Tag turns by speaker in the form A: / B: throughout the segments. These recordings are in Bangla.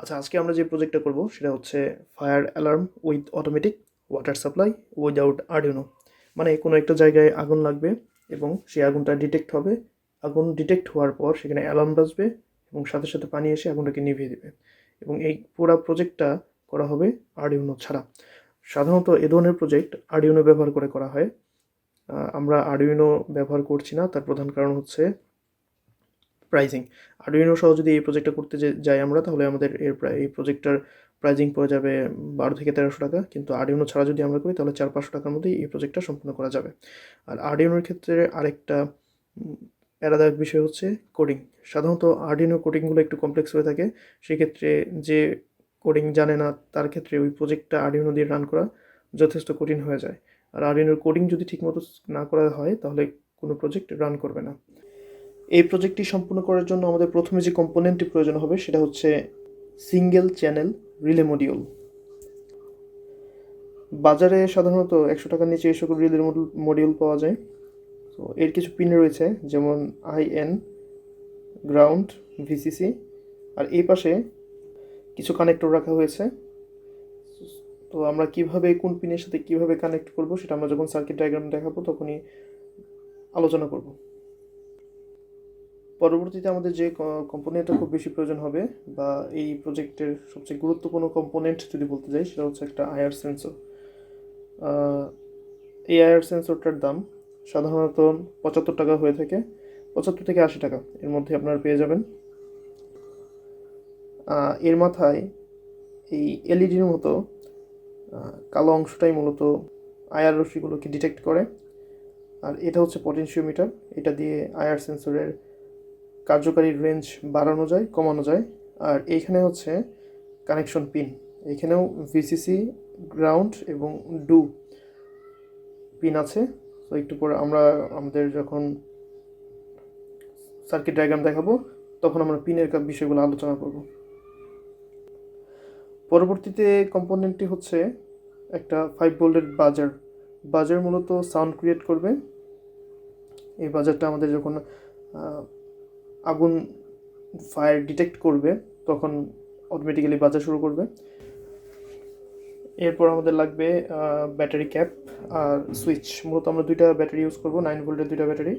A: আচ্ছা আজকে আমরা যে প্রজেক্টটা করব সেটা হচ্ছে fire alarm with automatic water supply without Arduino মানে কোনো একটা জায়গায় আগুন লাগবে এবং সেই আগুনটা ডিটেক্ট হবে। আগুন ডিটেক্ট হওয়ার পর সেখানে অ্যালার্ম বাজবে এবং সাথে সাথে পানি এসে আগুনটাকে নিভিয়ে দেবে। এবং এই পুরো প্রজেক্টটা করা হবে আর্ডিউনো ছাড়া। সাধারণত এ ধরনের প্রজেক্ট আর্ডিউনো ব্যবহার করে করা হয়। আমরা আর্ডিউনো ব্যবহার করছি না। তার প্রধান কারণ হচ্ছে প্রাইজিং আর্ডুইনো সহ যদি এই প্রজেক্টটা করতে যাই আমরা তাহলে আমাদের এর এই প্রজেক্টটার প্রাইজিং পড়ে যাবে বারো থেকে তেরোশো টাকা। কিন্তু আর্ডিউনো ছাড়া যদি আমরা করি তাহলে চার পাঁচশো টাকার মধ্যেই এই প্রজেক্টটা সম্পূর্ণ করা যাবে। আর আর্ডিউনোর ক্ষেত্রে আরেকটা উম, প্যারাদায়ক বিষয় হচ্ছে কোডিং সাধারণত আর্ডিনো কোডিংগুলো একটু কমপ্লেক্স হয়ে থাকে। সেক্ষেত্রে যে কোডিং জানে না তার ক্ষেত্রে ওই প্রজেক্টটা আর্ডিনো দিয়ে রান করা যথেষ্ট কঠিন হয়ে যায়। আর আর্ডিনোর কোডিং যদি ঠিকমতো না করা হয় তাহলে কোনো প্রজেক্ট রান করবে না। এই প্রজেক্টটি সম্পূর্ণ করার জন্য আমাদের প্রথমে যে কম্পোনেন্টটি প্রয়োজন হবে, সেটা হচ্ছে সিঙ্গেল চ্যানেল রিলে মডিউল বাজারে সাধারণত একশো টাকার নিচে এই সকল রিলে মডিউল পাওয়া যায়। তো এর কিছু পিন রয়েছে, যেমন আইএন গ্রাউন্ড ভিসিসি আর এই পাশে কিছু কানেক্টর রাখা হয়েছে। তো আমরা কীভাবে, কোন পিনের সাথে কীভাবে কানেক্ট করব, সেটা আমরা যখন সার্কিট ডায়াগ্রাম দেখাবো, তখনই আলোচনা করব। পরবর্তীতে আমাদের যে কম্পোনেন্টটা খুব বেশি প্রয়োজন হবে বা এই প্রজেক্টের সবচেয়ে গুরুত্বপূর্ণ কম্পোনেন্ট যদি বলতে যাই, সেটা হচ্ছে একটা আয়ার সেন্সর এই আয়ার সেন্সরটার দাম সাধারণত পঁচাত্তর টাকা হয়ে থাকে। পঁচাত্তর থেকে আশি টাকা এর মধ্যে আপনারা পেয়ে যাবেন। এর মাথায় এই এলইডির মতো কালো অংশটাই মূলত আয়ার রশ্মিগুলোকে ডিটেক্ট করে। আর এটা হচ্ছে পটেনশিওমিটার এটা দিয়ে আয়ার সেন্সরের কার্যকারী রেঞ্জ বাড়ানো যায়, কমানো যায়। আর এইখানে হচ্ছে কানেকশন পিন এখানেও ভিসিসি গ্রাউন্ড এবং ডু পিন আছে। তো একটু পরে আমরা আমাদের যখন সার্কিট ডায়াগ্রাম দেখাবো, তখন আমরা পিনের বিষয়গুলো আলোচনা করব। পরবর্তীতে কম্পোনেন্টটি হচ্ছে একটা ফাইভ ভোল্টের বাজার বাজার মূলত সাউন্ড ক্রিয়েট করবে। এই বাজারটা আমাদের যখন আগুন ফায়ার ডিটেক্ট করবে, তখন অটোমেটিক্যালি বাজা শুরু করবে। এরপর আমাদের লাগবে ব্যাটারি ক্যাপ আর সুইচ মূলত আমরা দুইটা ব্যাটারি ইউজ করব নাইন ভোল্টের দুইটা ব্যাটারি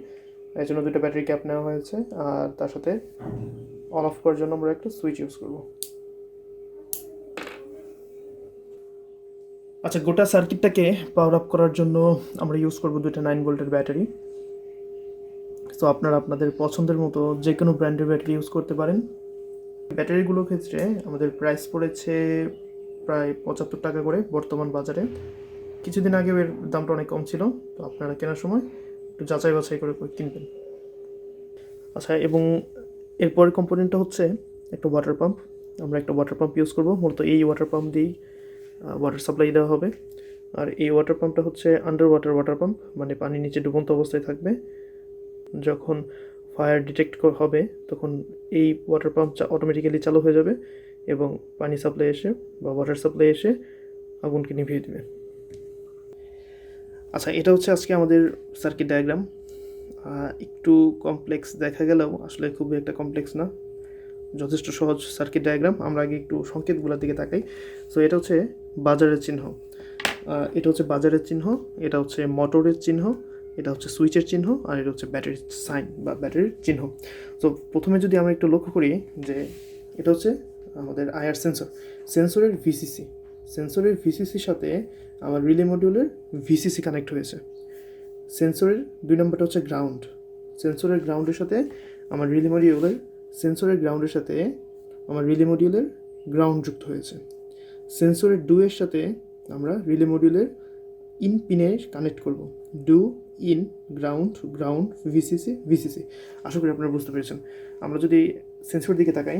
A: এর জন্য দুইটা ব্যাটারি ক্যাপ নেওয়া হয়েছে আর তার সাথে অন অফ করার জন্য আমরা একটা সুইচ ইউজ করব। আচ্ছা গোটা সার্কিটটাকে পাওয়ার আপ করার জন্য আমরা ইউজ করব দুইটা নাইন ভোল্টের ব্যাটারি তো আপনারা আপনাদের পছন্দের মতো যে কোনো ব্র্যান্ডের ব্যাটারি ইউজ করতে পারেন। ব্যাটারিগুলোর ক্ষেত্রে আমাদের প্রাইস পড়েছে প্রায় পঁচাত্তর টাকা করে বর্তমান বাজারে। কিছুদিন আগে এর দামটা অনেক কম ছিল, তো আপনারা কেনার সময় একটু যাচাই বাছাই করে করে কিনবেন। আচ্ছা এবং এরপরের কম্পোনেন্টটা হচ্ছে একটা ওয়াটার পাম্প আমরা একটা ওয়াটার পাম্প ইউজ করব। মূলত এই ওয়াটার পাম্প দিয়েই ওয়াটার সাপ্লাই দেওয়া হবে। আর এই ওয়াটার পাম্পটা হচ্ছে আন্ডার ওয়াটার ওয়াটার পাম্প মানে পানি নিচে ডুবন্ত অবস্থায় থাকবে। যখন ফায়ার ডিটেক্ট হবে, তখন এই ওয়াটার পাম্প অটোমেটিক্যালি চালু হয়ে যাবে এবং পানি সাপ্লাই এসে বা ওয়াটার সাপ্লাই এসে আগুনকে নিভিয়ে দেবে। আচ্ছা এটা হচ্ছে আজকে আমাদের সার্কিট ডায়াগ্রাম একটু কমপ্লেক্স দেখা গেলেও আসলে খুবই একটা কমপ্লেক্স না। যথেষ্ট সহজ সার্কিট ডায়াগ্রাম আমরা আগে একটু সংকেতগুলোর দিকে তাকাই। সো এটা হচ্ছে বাজারের চিহ্ন। এটা হচ্ছে বাজারের চিহ্ন, এটা হচ্ছে মোটরের চিহ্ন এটা হচ্ছে সুইচের চিহ্ন আর এটা হচ্ছে ব্যাটারির সাইন বা ব্যাটারির চিহ্ন। তো প্রথমে যদি আমরা একটু লক্ষ্য করি যে এটা হচ্ছে আমাদের আয়ার সেন্সর। সেন্সরের ভিসিসি। সেন্সরের ভিসিসির সাথে আমার রিলে মডিউলের ভিসিসি কানেক্ট হয়েছে। সেন্সরের দুই নম্বরটা হচ্ছে গ্রাউন্ড। সেন্সরের গ্রাউন্ডের সাথে আমার রিলে মডিউলের, সেন্সরের গ্রাউন্ডের সাথে আমার রিলে মডিউলের গ্রাউন্ড যুক্ত হয়েছে। সেন্সরের ডুয়ের সাথে আমরা রিলে মডিউলের ইন পিনে কানেক্ট করব। DO in, ground ground, VCC VCC. আশা করি আপনারা বুঝতে পেরেছেন। আমরা যদি সেন্সরের দিকে তাকাই,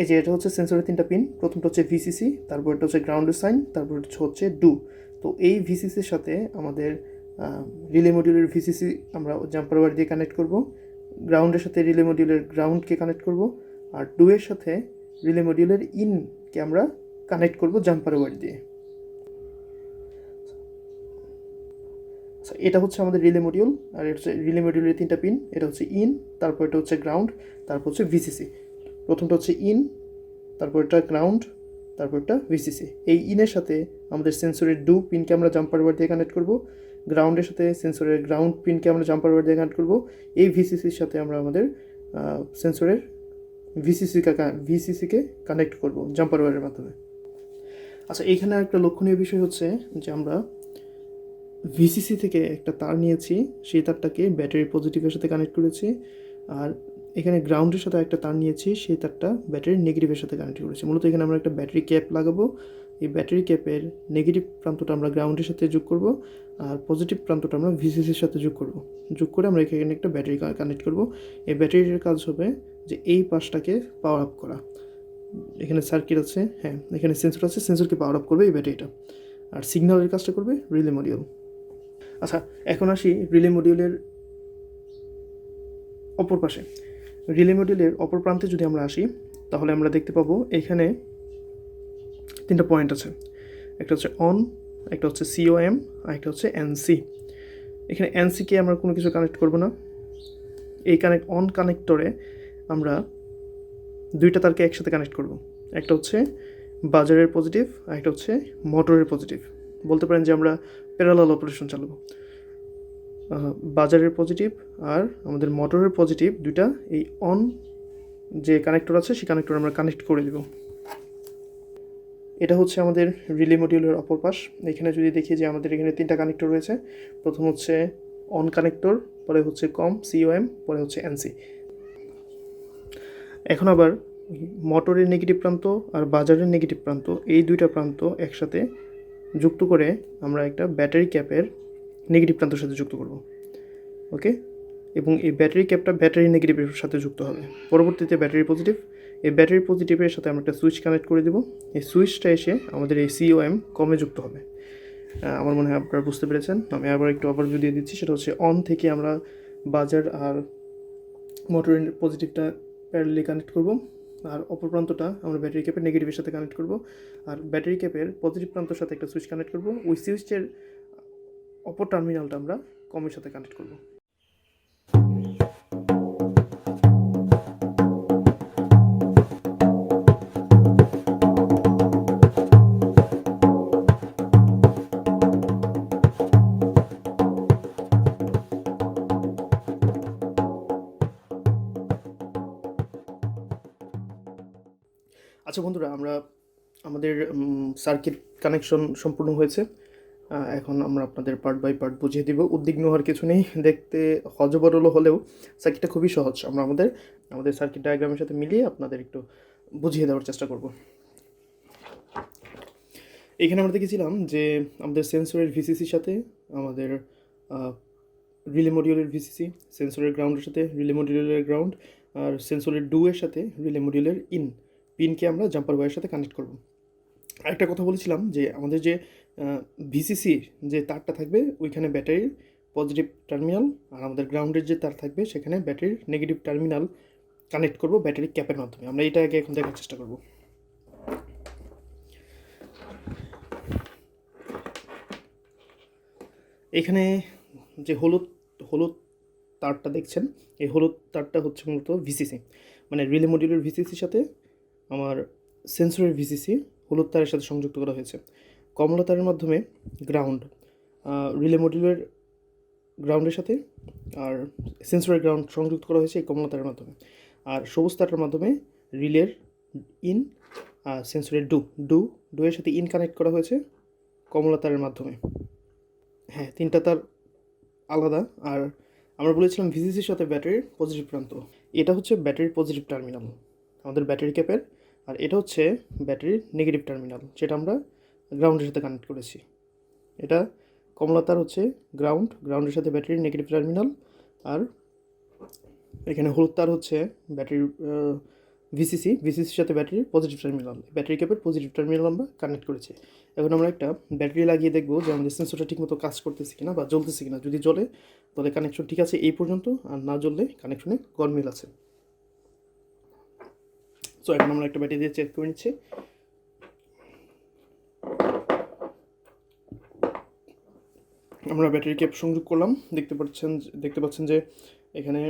A: এই যে এটা হচ্ছে সেন্সরের তিনটা পিন। প্রথমটা হচ্ছে ভিসিসি, তারপর এটা হচ্ছে গ্রাউন্ডের সাইন, তারপর হচ্ছে ডু। তো এই ভিসিসির সাথে আমাদের রিলে মডিউলের ভিসিসি আমরা জাম্পার ওয়ার দিয়ে কানেক্ট করব। গ্রাউন্ডের সাথে রিলে মডিউলের গ্রাউন্ডকে কানেক্ট করব। আর ডু এর সাথে রিলে মডিউলের ইনকে আমরা কানেক্ট করব জাম্পার ওয়ার দিয়ে। আচ্ছা এটা হচ্ছে আমাদের রিলে মডিউল আর এটা হচ্ছে রিলে মডিউলের তিনটা পিন এটা হচ্ছে ইন তারপর এটা হচ্ছে গ্রাউন্ড তারপর হচ্ছে ভিসিসি প্রথমটা হচ্ছে ইন তারপর এটা গ্রাউন্ড তারপর এটা ভিসিসি এই ইনের সাথে আমাদের সেন্সরের ডু পিনকে আমরা জাম্পার ওয়ার দিয়ে কানেক্ট করব গ্রাউন্ডের সাথে সেন্সরের গ্রাউন্ড পিনকে আমরা জাম্পার ওয়ার দিয়ে কানেক্ট করব, এই ভিসিসির সাথে আমরা আমাদের সেন্সরের ভিসিসিকে ভিসিসিকে কানেক্ট করব জাম্পার ওয়ারের মাধ্যমে। আচ্ছা এইখানে একটা লক্ষণীয় বিষয় হচ্ছে যে আমরা ভিসিসি থেকে একটা তার নিয়েছি, সেই তারটাকে ব্যাটারি পজিটিভের সাথে কানেক্ট করেছি। আর এখানে গ্রাউন্ডের সাথে একটা তার নিয়েছি, সেই তারটা ব্যাটারির নেগেটিভের সাথে কানেক্ট করেছি। মূলত এখানে আমরা একটা ব্যাটারি ক্যাপ লাগাবো। এই ব্যাটারি ক্যাপের নেগেটিভ প্রান্তটা আমরা গ্রাউন্ডের সাথে যোগ করব, আর পজিটিভ প্রান্তটা আমরা ভিসিসির সাথে যোগ করব। যোগ করে আমরা এখানে একটা ব্যাটারি কানেক্ট করব। এই ব্যাটারির কাজ হবে যে এই পাশটাকে পাওয়ার আপ করা। এখানে সার্কিট আছে হ্যাঁ এখানে সেন্সর আছে সেন্সরকে পাওয়ার আপ করবে এই ব্যাটারিটা। আর সিগন্যালের কাজটা করবে রিলে মডিউল আচ্ছা এখন আসি রিলে মডিউলের অপর পাশে। রিলে মডিউলের অপর প্রান্তে যদি আমরা আসি, তাহলে আমরা দেখতে পাবো এখানে তিনটা পয়েন্ট আছে। একটা হচ্ছে অন একটা হচ্ছে সিওএম আর একটা হচ্ছে এনসি এখানে এনসিকে আমরা কোনো কিছু কানেক্ট করব না। এই কানেক্ট অন কানেক্টরে আমরা দুইটা তারকে একসাথে কানেক্ট করব। একটা হচ্ছে বাজারের পজিটিভ আর একটা হচ্ছে মোটরের পজিটিভ বলতে পারেন যে আমরা প্যারালাল অপারেশন চালাবো। বাজারের পজিটিভ আর আমাদের মোটরের পজিটিভ দুইটা এই অন যে কানেক্টর আছে, সেই কানেক্টর আমরা কানেক্ট করে দেব। এটা হচ্ছে আমাদের রিলে মডিউলের অপর পাশ। এখানে যদি দেখি যে আমাদের এখানে তিনটা কানেক্টর রয়েছে, প্রথম হচ্ছে অন কানেক্টর পরে হচ্ছে কম সিওএম পরে হচ্ছে এনসি এখন আবার মোটরের নেগেটিভ প্রান্ত আর বাজারের নেগেটিভ প্রান্ত, এই দুইটা প্রান্ত একসাথে যুক্ত করে আমরা একটা ব্যাটারি ক্যাপের নেগেটিভ প্রান্তের সাথে যুক্ত করব, ওকে? এবং এই ব্যাটারি ক্যাপটা ব্যাটারি নেগেটিভের সাথে যুক্ত হবে। পরবর্তীতে ব্যাটারি পজিটিভ, এই ব্যাটারি পজিটিভের সাথে আমরা একটা সুইচ কানেক্ট করে দেবো। এই সুইচটা এসে আমাদের এই সিওএম কমে যুক্ত হবে। আমার মনে হয় আপনারা বুঝতে পেরেছেন। আমি আবার একটু আবার দিয়ে দিচ্ছি। সেটা হচ্ছে অন থেকে আমরা বাজার আর মোটরের পজিটিভটা প্যারালি কানেক্ট করব। আর অপর প্রান্তটা আমরা ব্যাটারি ক্যাপের নেগেটিভের সাথে কানেক্ট করব। আর ব্যাটারি ক্যাপের পজিটিভ প্রান্তর সাথে একটা সুইচ কানেক্ট করব। ওই সুইচের অপর টার্মিনালটা আমরা কমের সাথে কানেক্ট করব। আচ্ছা বন্ধুরা, আমরা আমাদের সার্কিট কানেকশন সম্পূর্ণ হয়েছে। এখন আমরা আপনাদের পার্ট বাই পার্ট বুঝিয়ে দিব। উদ্বিগ্ন হওয়ার কিছু নেই। দেখতে হজবরল হলেও সার্কিটটা খুবই সহজ। আমরা আমাদের আমাদের সার্কিট ডায়াগ্রামের সাথে মিলিয়ে আপনাদের একটু বুঝিয়ে দেওয়ার চেষ্টা করব। এখানে আমরা দেখেছিলাম যে আমাদের সেন্সরের ভিসিসির সাথে আমাদের রিলে মডিউলের ভিসিসি সেন্সরের গ্রাউন্ডের সাথে রিলে মডিউলের গ্রাউন্ড আর সেন্সরের ডু এর সাথে রিলে মডিউলের ইন পিনকে আমরা জাম্পার ওয়ারের সাথে কানেক্ট করব। আরেকটা কথা বলেছিলাম যে আমাদের যে ভিসিসি যে তারটা থাকবে, ওইখানে ব্যাটারির পজিটিভ টার্মিনাল আর আমাদের গ্রাউন্ডের যে তার থাকবে, সেখানে ব্যাটারির নেগেটিভ টার্মিনাল কানেক্ট করব ব্যাটারি ক্যাপের মাধ্যমে। আমরা এটা আগে এখন দেখার চেষ্টা করব। এখানে যে হলুদ হলুদ তারটা দেখছেন, এই হলুদ তারটা হচ্ছে মূলত ভিসিসি মানে রিলে মডিউলের ভিসিসির সাথে আমার সেন্সরের ভিসিসি হলুদ তারের সাথে সংযুক্ত করা হয়েছে। কমলা তারের মাধ্যমে গ্রাউন্ড রিলে মডিউলের গ্রাউন্ডের সাথে আর সেন্সরের গ্রাউন্ড সংযুক্ত করা হয়েছে এই কমলা তারের মাধ্যমে। আর সবুজ তারের মাধ্যমে রিলের ইন আর সেন্সরের ডু ডু ডু এর সাথে ইন কানেক্ট করা হয়েছে কমলা তারের মাধ্যমে। হ্যাঁ তিনটা তার আলাদা। আর আমরা বলেছিলাম ভিসিসির সাথে ব্যাটারির পজিটিভ প্রান্ত। এটা হচ্ছে ব্যাটারির পজিটিভ টার্মিনাল আমাদের ব্যাটারি ক্যাপের আর এটা হচ্ছে ব্যাটারির নেগেটিভ টার্মিনাল যেটা আমরা গ্রাউন্ডের সাথে কানেক্ট করেছি। এটা কমলা তার হচ্ছে গ্রাউন্ড গ্রাউন্ডের সাথে ব্যাটারির নেগেটিভ টার্মিনাল আর এখানে হলুদ তার হচ্ছে ব্যাটারির ভিসিসি ভিসিসির সাথে ব্যাটারির পজিটিভ টার্মিনাল ব্যাটারি ক্যাপের পজিটিভ টার্মিনাল আমরা কানেক্ট করেছি। এখন আমরা একটা ব্যাটারি লাগিয়ে দেখব যে আমাদের সেন্সরটা ঠিকমতো কাজ করতেছে কিনা বা জ্বলতেছে কিনা। যদি জ্বলে তাহলে কানেকশন ঠিক আছে এই পর্যন্ত, আর না জ্বললে কানেকশনে গরমিল আছে। সো এখন আমরা একটা ব্যাটারি দিয়ে চেক করে নিচ্ছি। আমরা ব্যাটারি ক্যাপ সংযোগ করলাম। দেখতে পাচ্ছেন দেখতে পাচ্ছেন যে এখানে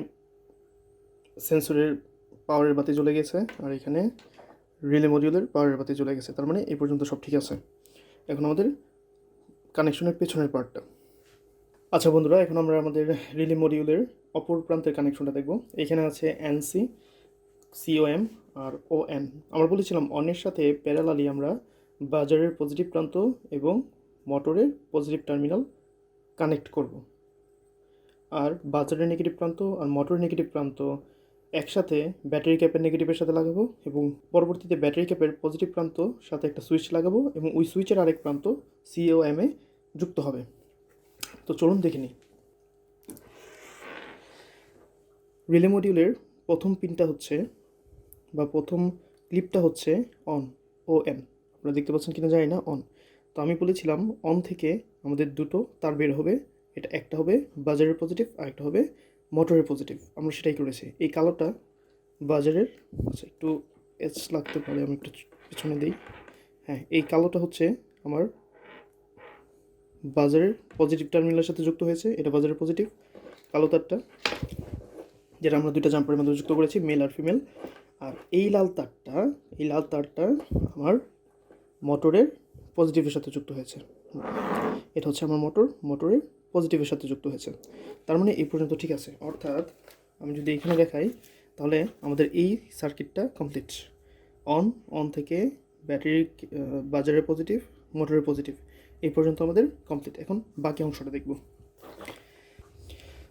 A: সেন্সরের পাওয়ারের বাতি জ্বলে গেছে আর এখানে রিলে মডিউলের পাওয়ারের বাতি জ্বলে গেছে। তার মানে এই পর্যন্ত সব ঠিক আছে। এখন আমাদের কানেকশনের পেছনের পার্টটা আচ্ছা বন্ধুরা, এখন আমরা আমাদের রিলে মডিউলের অপর প্রান্তের কানেকশনটা দেখব। এখানে আছে এনসি সিওএম আর ও এন। আমরা বলেছিলাম অনের সাথে প্যারালালি আমরা বাজারের পজিটিভ প্রান্ত এবং মোটরের পজিটিভ টার্মিনাল কানেক্ট করব। আর বাজারের নেগেটিভ প্রান্ত আর মোটরের নেগেটিভ প্রান্ত একসাথে ব্যাটারি ক্যাপের নেগেটিভের সাথে লাগাবো এবং পরবর্তীতে ব্যাটারি ক্যাপের পজিটিভ প্রান্ত সাথে একটা সুইচ লাগাবো এবং ওই সুইচের আরেক প্রান্ত সিওএম এ যুক্ত হবে। তো চলুন দেখে নিই। রিলে মডিউলের প্রথম পিনটা হচ্ছে বা প্রথম ক্লিপটা হচ্ছে অন ও এন আপনারা দেখতে পাচ্ছেন কিনা জানি না অন তো আমি বলেছিলাম অন থেকে আমাদের দুটো, তার বের হবে, এটা একটা হবে বাজারের পজিটিভ আর একটা হবে মোটরের পজিটিভ আমরা সেটাই করেছি। এই কালোটা বাজারের আচ্ছা একটু এস লাগতে পারে, আমি একটু পেছনে দিই। হ্যাঁ এই কালোটা হচ্ছে আমার বাজারের পজিটিভ টার্মিনালের সাথে যুক্ত হয়েছে, এটা বাজারের পজিটিভ কালো তারটা, যেটা আমরা দুইটা জাম্পারের মধ্যে যুক্ত করেছি মেল আর ফিমেল আর এই লাল তারটা, এই লাল তারটা আমার মোটরের পজিটিভের সাথে যুক্ত হয়েছে। এটা হচ্ছে আমার মোটর, মোটরের পজিটিভের সাথে যুক্ত হয়েছে। তার মানে এই পর্যন্ত ঠিক আছে। অর্থাৎ আমি যদি এখানে দেখাই, তাহলে আমাদের এই সার্কিটটা কমপ্লিট অন অন থেকে ব্যাটারি বাজারের পজিটিভ মোটরের পজিটিভ এই পর্যন্ত আমাদের কমপ্লিট এখন বাকি অংশটা দেখব।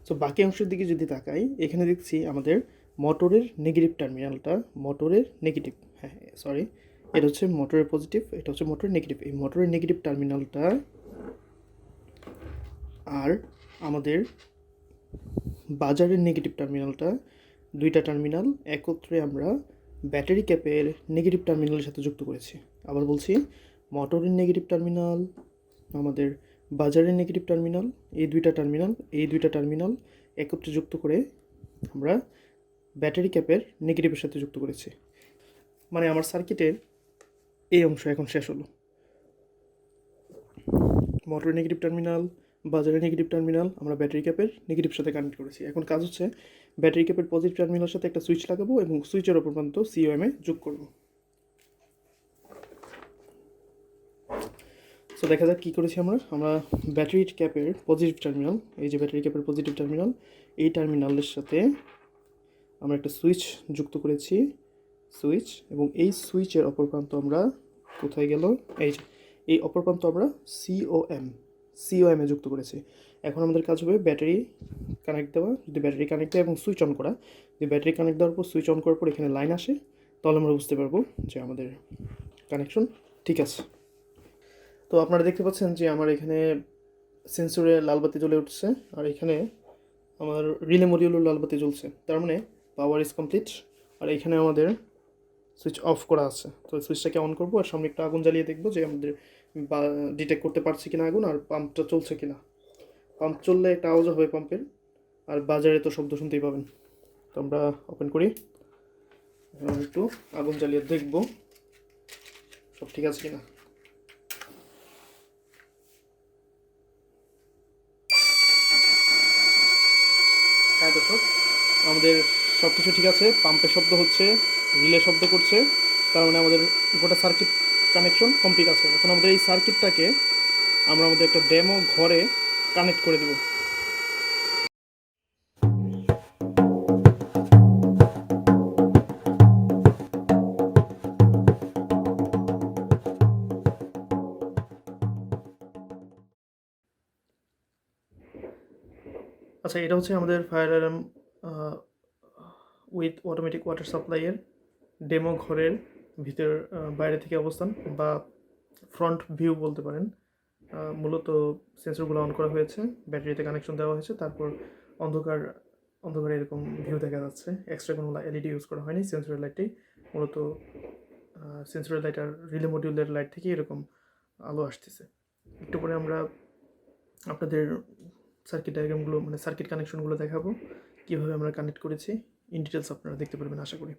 A: সো বাকি অংশের দিকে যদি তাকাই, এখানে দেখছি আমাদের মোটরের নেগেটিভ টার্মিনালটা মোটরের নেগেটিভ হ্যাঁ সরি এটা হচ্ছে মোটরের পজিটিভ এটা হচ্ছে মোটরের নেগেটিভ এই মোটরের নেগেটিভ টার্মিনালটা আর আমাদের বাজারের নেগেটিভ টার্মিনালটা দুইটা টার্মিনাল একত্রে আমরা ব্যাটারি ক্যাপের নেগেটিভ টার্মিনালের সাথে যুক্ত করেছি। আবার বলছি, মোটরের নেগেটিভ টার্মিনাল আমাদের বাজারের নেগেটিভ টার্মিনাল এই দুইটা টার্মিনাল এই দুইটা টার্মিনাল একত্রে যুক্ত করে আমরা ব্যাটারি ক্যাপের নেগেটিভের সাথে যুক্ত করেছি। মানে আমার সার্কিটের এই অংশ এখন শেষ হলো। মোটরের নেগেটিভ টার্মিনাল, বাজারের নেগেটিভ টার্মিনাল, আমরা ব্যাটারি ক্যাপের নেগেটিভ সাথে কানেক্ট করেছি। এখন কাজ হচ্ছে ব্যাটারি ক্যাপের পজিটিভ টার্মিনালের সাথে একটা সুইচ লাগাবো এবং সুইচের ওপর সিওএম এ যোগ করব। সো দেখা যাক কী করেছি আমরা। আমরা ব্যাটারি ক্যাপের পজিটিভ টার্মিনাল, এই যে ব্যাটারি ক্যাপের পজিটিভ টার্মিনাল, এই টার্মিনালের সাথে আমরা একটা সুইচ যুক্ত করেছি, সুইচ, এবং এই সুইচের অপর প্রান্ত আমরা কোথায় গেল? এই এই অপর প্রান্ত আমরা সিওএম এ যুক্ত করেছি। এখন আমাদের কাজ হবে ব্যাটারি কানেক্ট দেওয়া, যদি ব্যাটারি কানেক্ট দেওয়া এবং সুইচ অন করা, যদি ব্যাটারি কানেক্ট দেওয়ার পর সুইচ অন করার পর এখানে লাইন আসে, তাহলে আমরা বুঝতে পারব যে আমাদের কানেকশন ঠিক আছে। তো আপনারা দেখতে পাচ্ছেন যে আমার এখানে সেন্সরে লালবাতি জ্বলে উঠছে, আর এখানে আমার রিলে মডিউলও লালবাতি জ্বলছে। তার মানে পাওয়ার ইজ কমপ্লিট আর এখানে আমাদের সুইচ অফ করা আছে। তো সুইচটাকে অন করব আর সামনে একটু আগুন জ্বালিয়ে দেখব যে আমাদের বা ডিটেক্ট করতে পারছি কিনা আগুন আর পাম্পটা চলছে কিনা। পাম্প চললে একটা আওয়াজ হবে পাম্পের আর বাজারে তো শব্দ শুনতেই পাবেন। তো আমরা ওপেন করি। একটু আগুন জ্বালিয়ে দেখব সব ঠিক আছে কিনা। হ্যাঁ দর্শক, আমাদের সব কিছু ঠিক আছে, পাম্পের শব্দ হচ্ছে, রিলে শব্দ করছে, তার মানে আমাদের গোটা সার্কিট কানেকশন কমপ্লিট আছে। এখন আমাদের এই সার্কিটটাকে আমরা আমাদের একটা ডেমো ঘরে কানেক্ট করে দেব। আচ্ছা এটা হচ্ছে আমাদের fire alarm with automatic water সাপ্লাইয়ের demo ঘরের ভিতর বাইরে থেকে অবস্থান বা ফ্রন্ট ভিউ বলতে পারেন। মূলত সেন্সরগুলো অন করা হয়েছে ব্যাটারিতে কানেকশন দেওয়া হয়েছে, তারপর অন্ধকার, অন্ধকারে এরকম ভিউ দেখা যাচ্ছে। এক্সট্রা কোনো এলইডি ইউজ করা হয়নি সেন্সরের লাইটটাই মূলত সেন্সরের লাইট আর রিলে মডিউলের লাইট থেকে এরকম আলো আসতেছে। একটু পরে আমরা আপনাদের সার্কিট ডায়াগ্রামগুলো মানে সার্কিট কানেকশনগুলো দেখাবো। কীভাবে আমরা কানেক্ট করেছি ইন ডিটেলস আপনারা দেখতে পারবেন, আশা করি।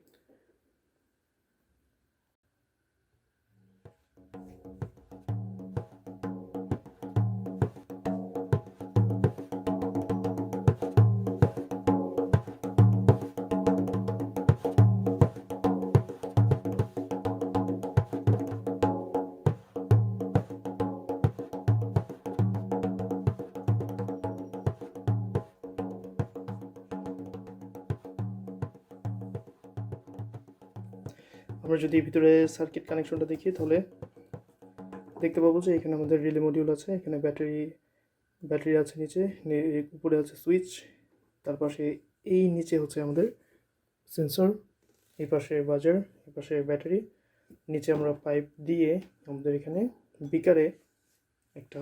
A: আমরা যদি ভিতরে সার্কিট কানেকশনটা দেখি, তাহলে দেখতে পাবো যে এখানে আমাদের রিলে মডিউল আছে, এখানে ব্যাটারি ব্যাটারি আছে নিচে উপরে আছে সুইচ তার পাশে এই নিচে হচ্ছে আমাদের সেন্সর এই পাশে বাজার এই পাশে ব্যাটারি নিচে আমরা পাইপ দিয়ে আমাদের এখানে বিকারে একটা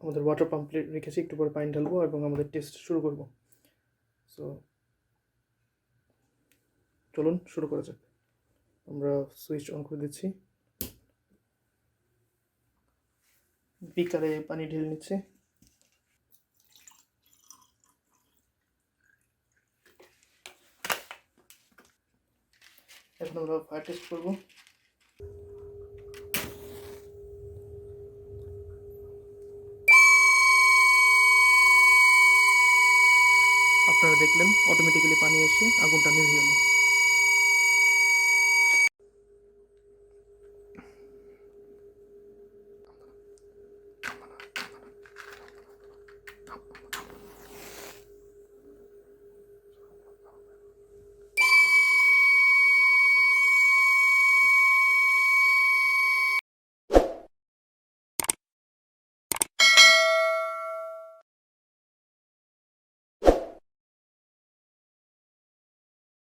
A: আমাদের ওয়াটার পাম্প রেখেছি, একটু পরে পানি ঢালবো এবং আমাদের টেস্ট শুরু করব। সো চলুন, শুরু করা যাক। আমরা সুইচ অন করে দিচ্ছি। বিকারে পানি ঢেলে নিচ্ছে। এখন আমরা ফায়ার টেস্ট করব। আপনারা দেখলেন অটোমেটিক্যালি পানি এসে আগুনটা নিভে গেল